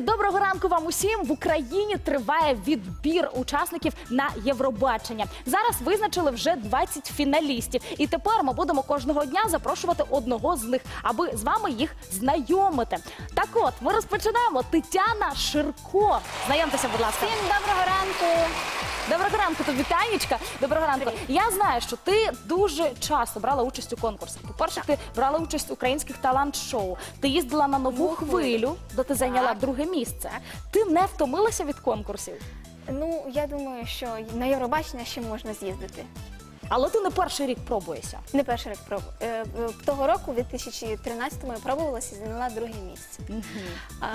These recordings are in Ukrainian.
Друзі, доброго ранку вам усім. В Україні триває відбір учасників на Євробачення. Зараз визначили вже 20 фіналістів, і тепер ми будемо кожного дня запрошувати одного з них, аби з вами їх знайомити. Так от ми розпочинаємо. Тетяна Ширко. Знайомтеся, будь ласка. Всім доброго ранку. Доброго ранку, тобі Танечка. Доброго ранку. Я знаю, що ти дуже часто брала участь у конкурсах. По-перше, ти брала участь у українських талант-шоу. Ти їздила на нову Нову хвилю, де ти зайняла друге місце. Ти не втомилася від конкурсів, Ну, я думаю, що на Євробачення ще можна з'їздити. Але ти не перший рік пробуєшся. Не перший рік пробу. Е, Того року, в 2013-му, я пробувалася і зайняла друге місце. А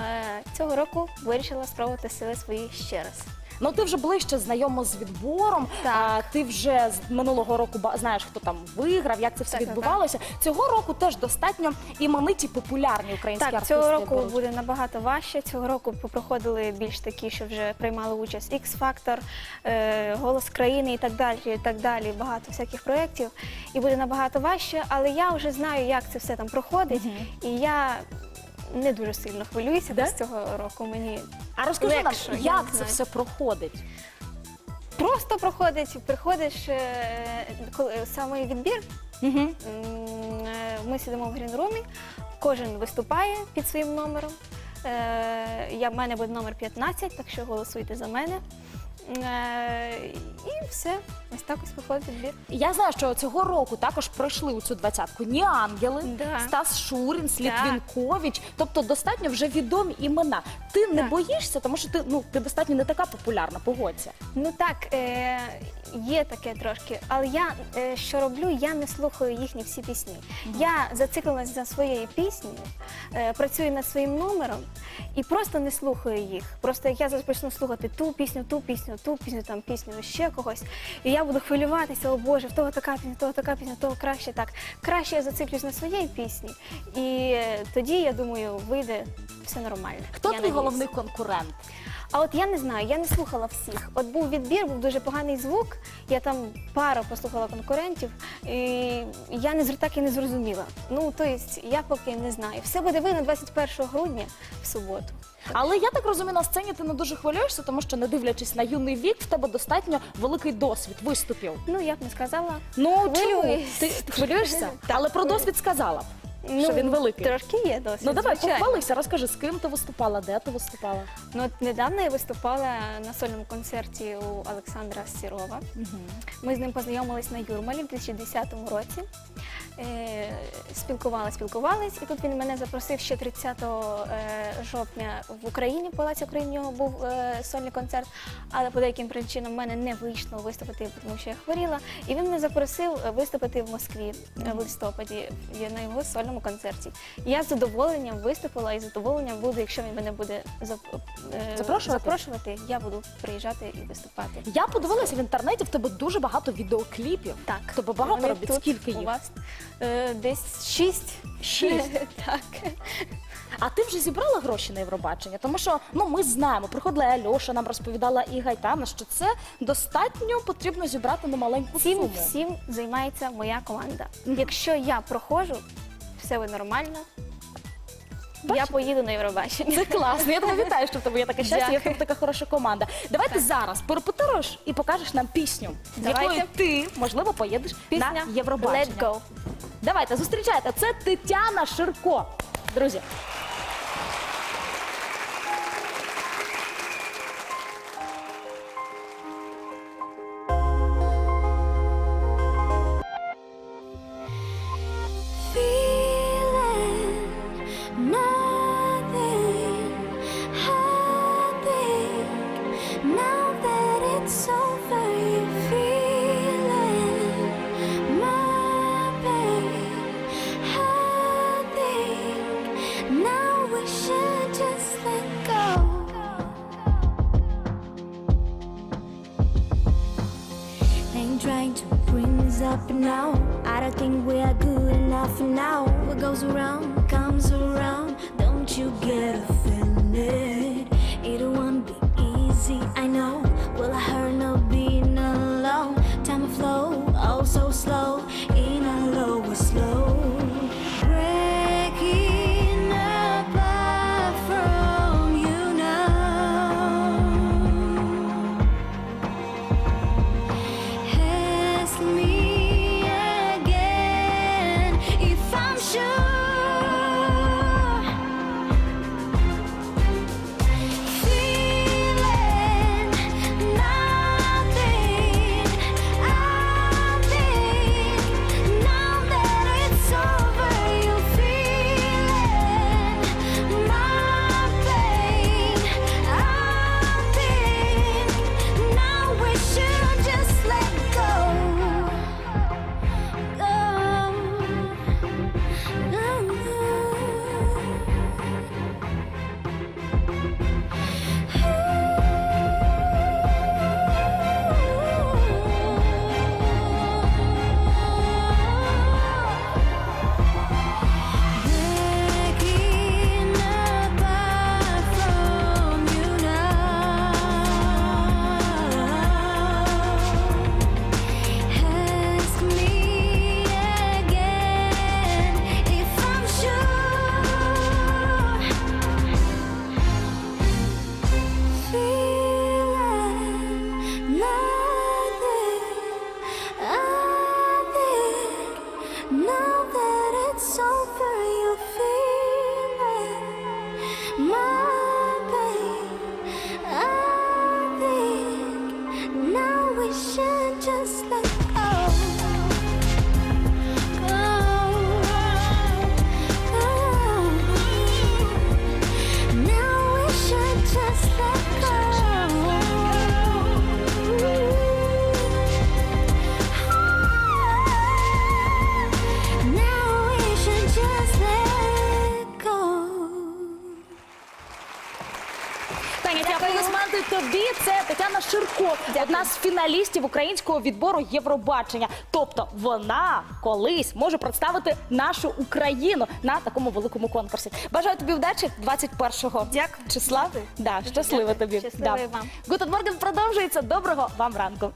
цього року вирішила спробувати сили свої ще раз. Ну ти вже ближче знайома з відбором. Так. А, ти вже з минулого року знаєш, хто там виграв, як це все Так, так, відбувалося. Цього року теж достатньо імениті популярні українські Так, артисти. цього року беруть. буде набагато важче. Цього року проходили більш такі, що вже приймали участь X-Factor, е, Голос країни і так далі. І так далі. Багато всяких проєктів. І буде набагато важче, але я вже знаю, як це все там проходить. І я не дуже сильно хвилююся Да? з цього року. Мені А розкажи легше, нам, я як це знаю. все проходить? просто проходить, приходиш е, коли саме відбір. Угу. М, е, Ми сидимо в грінрумі, кожен виступає під своїм номером. Е, Я, в мене буде номер 15, так що голосуйте за мене. Е, І все, ось так ось виходить відбір. Я знаю, що цього року також пройшли у цю двадцятку Ні Ангели, Да. Стас Шурін, Слітвінкович. Тобто достатньо вже відомі імена. Ти не Так. боїшся, тому що ти ну ти достатньо не така популярна. Погодься. Ну так, е, є таке трошки, але я е, що роблю, я не слухаю їхні всі пісні. Я зациклилась за своєю піснею, е, працюю над своїм номером і просто не слухаю їх. Просто як я зараз почну слухати ту пісню, ту пісню, ту пісню, там пісню ще когось, і я буду хвилюватися, о Боже, в того така пісня, в того така пісня, в того краще так. Краще я зациклюсь на своїй пісні, і тоді я думаю, вийде все нормально. Хто Я твій надіюсь. головний конкурент? А от я не знаю, я не слухала всіх. От був відбір, був дуже поганий звук. Я там пару послухала конкурентів, і я не так і не зрозуміла. Ну, тобто, я поки не знаю. Все буде видно 21 грудня в суботу. Але я так розумію, на сцені ти не дуже хвилюєшся, тому що не дивлячись на юний вік, в тебе достатньо великий досвід виступів. Ну, я б не сказала. Ну чому? Хвилююсь. Ти, хвилюєшся? Так, Але про хвилююсь. досвід сказала. б, що він великий. Трошки є досвід. Ну давай звичайно. похвалися, розкажи, з ким ти виступала, де ти виступала. Ну, от недавно я виступала на сольному концерті у Олександра Сірова. Ми з ним познайомились на Юрмалі в 2010 році. Е, Спілкувались, спілкувались, і тут він мене запросив ще 30 е, жовтня в Україні. В Палаці України в нього був е, сольний концерт, але по деяким причинам в мене не вийшло виступити, тому що я хворіла. І він мене запросив виступити в Москві е, в листопаді я на його сольному концерті. Я з задоволенням виступила і з задоволенням буду, якщо він мене буде зап- е, Запрошувати? запрошувати, я буду приїжджати і виступати. Я подивилася в інтернеті, в тебе дуже багато відеокліпів. Так. Тебе багато Вони робіт. тут Скільки у вас? Е, десь шість. Шість? так. А ти вже зібрала гроші на Євробачення? Тому що ну ми знаємо, приходила Альоша, нам розповідала і Гайтана, що це достатньо потрібно зібрати на маленьку Цим суму. всім займається моя команда. Якщо я проходжу, все буде нормально. Я поїду на Євробачення. Це класно. Я тебе вітаю, що в тебе є таке щастя, є в тебе така хороша команда. Давай ти зараз перепетируєш і покажеш нам пісню, з Давайте. якою ти можливо поїдеш Пісня на Євробачення. Let go. Давайте зустрічайте. Це Тетяна Ширко. Друзі. Trying to bring us up now. I don't think we are good enough now. What goes around comes around. Don't you get offended? It won't be easy, I know. Will I hurt тобі, це Тетяна Ширко, одна з фіналістів українського відбору Євробачення. Тобто вона колись може представити нашу Україну на такому великому конкурсі. Бажаю тобі вдачі 21 Дякую. числа. Дякую. Да, щасливо тобі. Щасливо да. вам. Гутен Морген продовжується. Доброго вам ранку.